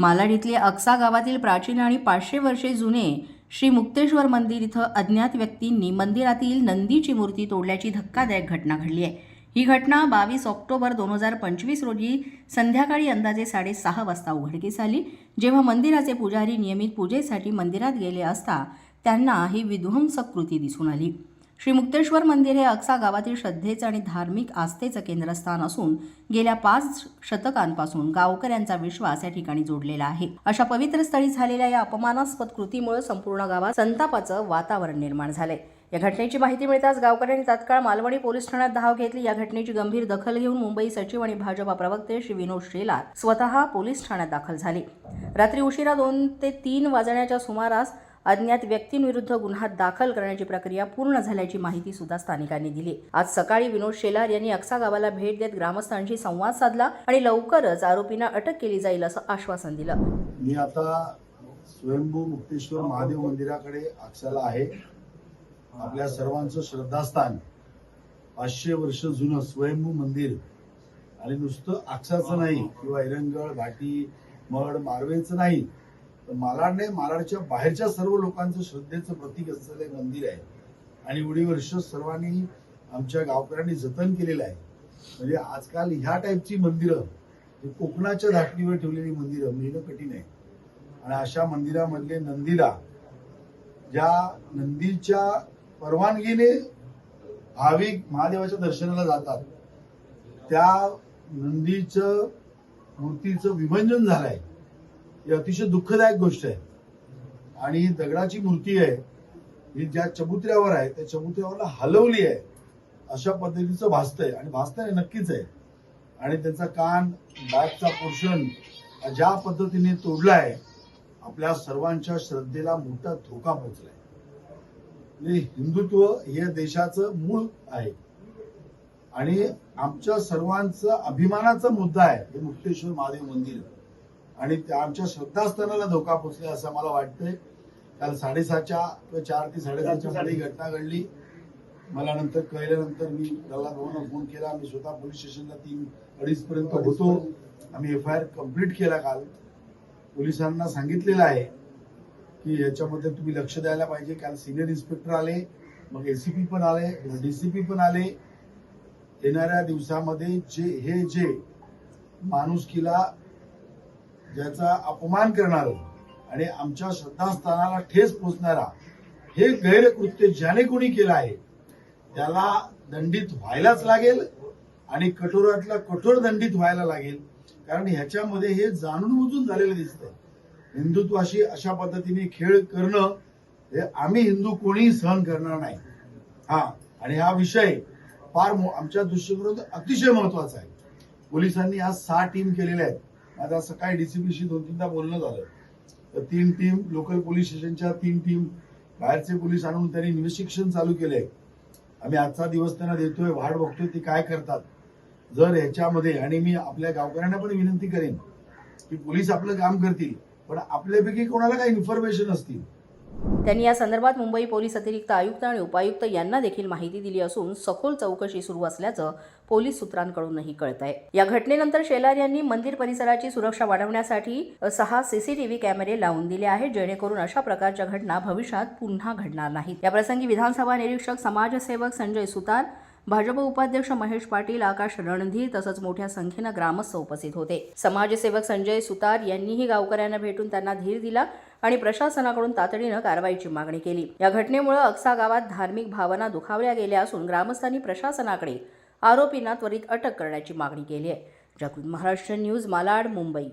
मालाड इथले अक्सा गावातील प्राचीन आणि पाचशे वर्षे जुने श्री मुक्तेश्वर मंदिर इथं अज्ञात व्यक्तींनी मंदिरातील नंदीची मूर्ती तोडल्याची धक्कादायक घटना घडली आहे. ही घटना बावीस ऑक्टोबर दोन हजार पंचवीस रोजी संध्याकाळी अंदाजे साडेसहा वाजता उघडकीस आली. जेव्हा मंदिराचे पुजारी नियमित पूजेसाठी मंदिरात गेले असता त्यांना ही विध्वंसक कृती दिसून आली. श्री मुक्तेश्वर मंदिर हे अक्सा गावातील श्रद्धेचं आणि धार्मिक आस्थेचं केंद्रस्थान असून गेल्या पाच शतकांपासून गावकऱ्यांचा विश्वास या ठिकाणी जोडलेला आहे. अशा पवित्र स्थळी झालेल्या या अपमानास्पद कृतीमुळे संपूर्ण गावात संतापाचं वातावरण निर्माण झालंय. या घटनेची माहिती मिळताच गावकऱ्यांनी तात्काळ मालवणी पोलीस ठाण्यात धाव घेतली. या घटनेची गंभीर दखल घेऊन मुंबई सचिव आणि भाजपा प्रवक्ते श्री विनोद शेलार स्वतः पोलीस ठाण्यात दाखल झाले. रात्री उशिरा दोन ते तीन वाजण्याच्या सुमारास अज्ञात व्यक्तींविरुद्ध गुन्हा दाखल करण्याची प्रक्रिया पूर्ण झाल्याची माहिती सुद्धा स्थानिकांनी दिली. आज सकाळी विनोद शेलार यांनी अक्सा गावाला भेट देत ग्रामस्थांशी संवाद साधला आणि लवकरच आरोपींना अटक केली जाईल असं आश्वासन दिलं. मी आता स्वयंभू मुक्तेश्वर महादेव मंदिराकडे अक्षाला आहे. आपल्या सर्वांचं श्रद्धास्थान पाचशे वर्ष जुनं स्वयंभू मंदिर आणि नुसतं अक्षाचं नाही किंवा इरंगळ घाटी मड मारवेचं नाही मालाडने मालाडच्या बाहेरच्या सर्व लोकांचं श्रद्धेचं प्रतीक असलेलं एक मंदिर आहे. आणि एवढी वर्ष सर्वांनी आमच्या गावकऱ्यांनी जतन केलेलं आहे. म्हणजे आजकाल ह्या टाईपची मंदिरं कोकणाच्या धाटणीवर ठेवलेली मंदिरं मिळणं कठीण आहे. आणि अशा मंदिरामधले नंदीला ज्या नंदीच्या परवानगीने भाविक महादेवाच्या दर्शनाला जातात त्या नंदीचं मूर्तीचं विभंजन झालंय. ही अतिशय दुःखदायक गोष्ट आहे. आणि दगडाची मूर्ती आहे ही ज्या चबुत्र्यावर आहे त्या चबुत्र्यावरला हलवली आहे अशा पद्धतीचं भासतंय. आणि भासतंय नक्कीच आहे. आणि त्याचा कान बॅगचा पोर्शन ज्या पद्धतीने तोडलाय आपल्या सर्वांच्या श्रद्धेला मोठा धोका पोचलाय म्हणजे हिंदुत्व हे देशाचं मूळ आहे. आणि आमच्या सर्वांचं अभिमानाचा मुद्दा आहे हे मुक्तेश्वर महादेव मंदिर. आणि आमच्या श्रद्धास्थानाला धोका पोचलाय असं मला वाटतंय. काल साडेसहाच्या किंवा चार ते साडेसहाच्या मध्ये घटना घडली. मला नंतर कळल्यानंतर मी प्रल्हाद भाऊंना फोन केला. मी स्वतः पोलीस स्टेशनला तीन अडीच पर्यंत होतो. आम्ही एफ आय आर कंप्लीट केला काल. पोलिसांना सांगितलेलं आहे की याच्यामध्ये तुम्ही लक्ष द्यायला पाहिजे. काल सिनियर इन्स्पेक्टर आले मग एसीपी पण आले डीसीपी पण आले. येणाऱ्या दिवसामध्ये जे हे जे माणुसकीला ज्याचा अपमान करणार आणि आमच्या श्रद्धास्थानाला ठेस पोचणारा हे गैरकृत्य ज्याने कोणी केलं आहे त्याला दंडित व्हायलाच लागेल आणि कठोरातला कठोर दंडित व्हायला लागेल. कारण ह्याच्यामध्ये हे जाणून बुजून झालेलं दिसतं हिंदुत्वाशी अशा पद्धतीने खेळ करणं हे आम्ही हिंदू कोणीही सहन करणार नाही. हा आणि हा विषय फार मो- आमच्या दृष्टिकोनातून अतिशय महत्त्वाचा आहे. पोलिसांनी आज सहा टीम केलेल्या आहेत. आता सकाळी डीसीपीशी दोन तीनदा बोलणं झालं तर तीन टीम लोकल पोलीस स्टेशनच्या तीन टीम बाहेरचे पोलीस आणून त्यांनी इन्व्हेस्टिगेशन चालू केले आम्ही आजचा दिवस त्यांना देतोय वाढ बघतोय ते काय करतात. जर ह्याच्यामध्ये आणि मी आपल्या गावकऱ्यांना पण विनंती करेन की पोलीस आपलं काम करतील पण आपल्यापैकी कोणाला काही इन्फॉर्मेशन असतील त्यांनी या संदर्भात मुंबई पोलीस अतिरिक्त आयुक्त आणि उपायुक्त यांना देखील माहिती दिली असून सखोल चौकशी सुरू असल्याचं पोलीस सूत्रांकडूनही कळत आहे या घटनेनंतर शेलार यांनी मंदिर परिसराची सुरक्षा वाढवण्यासाठी सहा सीसीटीव्ही कॅमेरे लावून दिले आहेत जेणेकरून अशा प्रकारच्या घटना भविष्यात पुन्हा घडणार नाहीत. याप्रसंगी विधानसभा निरीक्षक समाजसेवक संजय सुतार भाजप उपाध्यक्ष महेश पाटील आकाश रणधीर तसंच मोठ्या संख्येनं ग्रामस्थ उपस्थित होते. समाजसेवक संजय सुतार यांनीही गावकऱ्यांना भेटून त्यांना धीर दिला आणि प्रशासनाकडून तातडीनं कारवाईची मागणी केली. या घटनेमुळे अक्सा गावात धार्मिक भावना दुखावल्या गेल्या असून ग्रामस्थांनी प्रशासनाकडे आरोपींना त्वरित अटक करण्याची मागणी केली आहे. जागृत महाराष्ट्र न्यूज मालाड मुंबई.